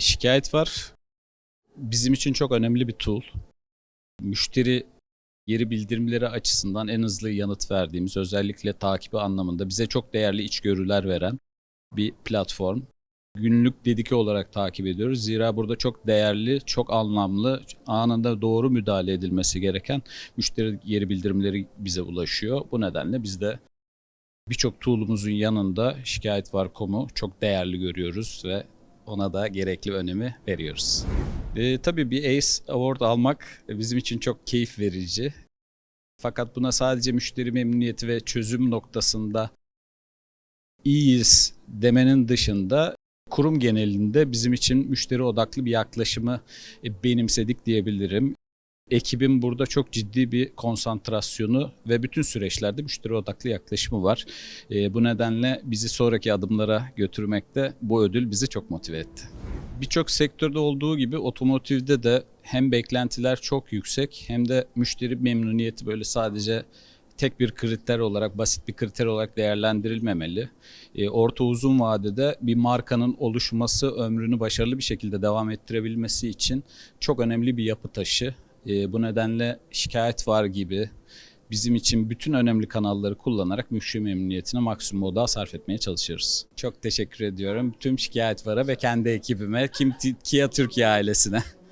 Şikayet var. Bizim için çok önemli bir tool. Müşteri geri bildirimleri açısından en hızlı yanıt verdiğimiz, özellikle takibi anlamında bize çok değerli içgörüler veren bir platform. Günlük dedike olarak takip ediyoruz. Zira burada çok değerli, çok anlamlı, anında doğru müdahale edilmesi gereken müşteri geri bildirimleri bize ulaşıyor. Bu nedenle biz de birçok tool'umuzun yanında şikayet var.com'u çok değerli görüyoruz ve ona da gerekli önemi veriyoruz. E, tabii bir ACE Award almak bizim için çok keyif verici. Fakat buna sadece müşteri memnuniyeti ve çözüm noktasında iyiyiz demenin dışında kurum genelinde bizim için müşteri odaklı bir yaklaşımı e, benimsedik diyebilirim. Ekibin burada çok ciddi bir konsantrasyonu ve bütün süreçlerde müşteri odaklı yaklaşımı var. E, bu nedenle bizi sonraki adımlara götürmekte bu ödül bizi çok motive etti. Birçok sektörde olduğu gibi otomotivde de hem beklentiler çok yüksek hem de müşteri memnuniyeti böyle sadece tek bir kriter olarak, basit bir kriter olarak değerlendirilmemeli. E, orta uzun vadede bir markanın oluşması, ömrünü başarılı bir şekilde devam ettirebilmesi için çok önemli bir yapı taşı. E, bu nedenle şikayet var gibi bizim için bütün önemli kanalları kullanarak müşteri memnuniyetine maksimum odağı sarf etmeye çalışıyoruz. Çok teşekkür ediyorum tüm şikayet vara ve kendi ekibime, Kim Kia Türkiye ailesine.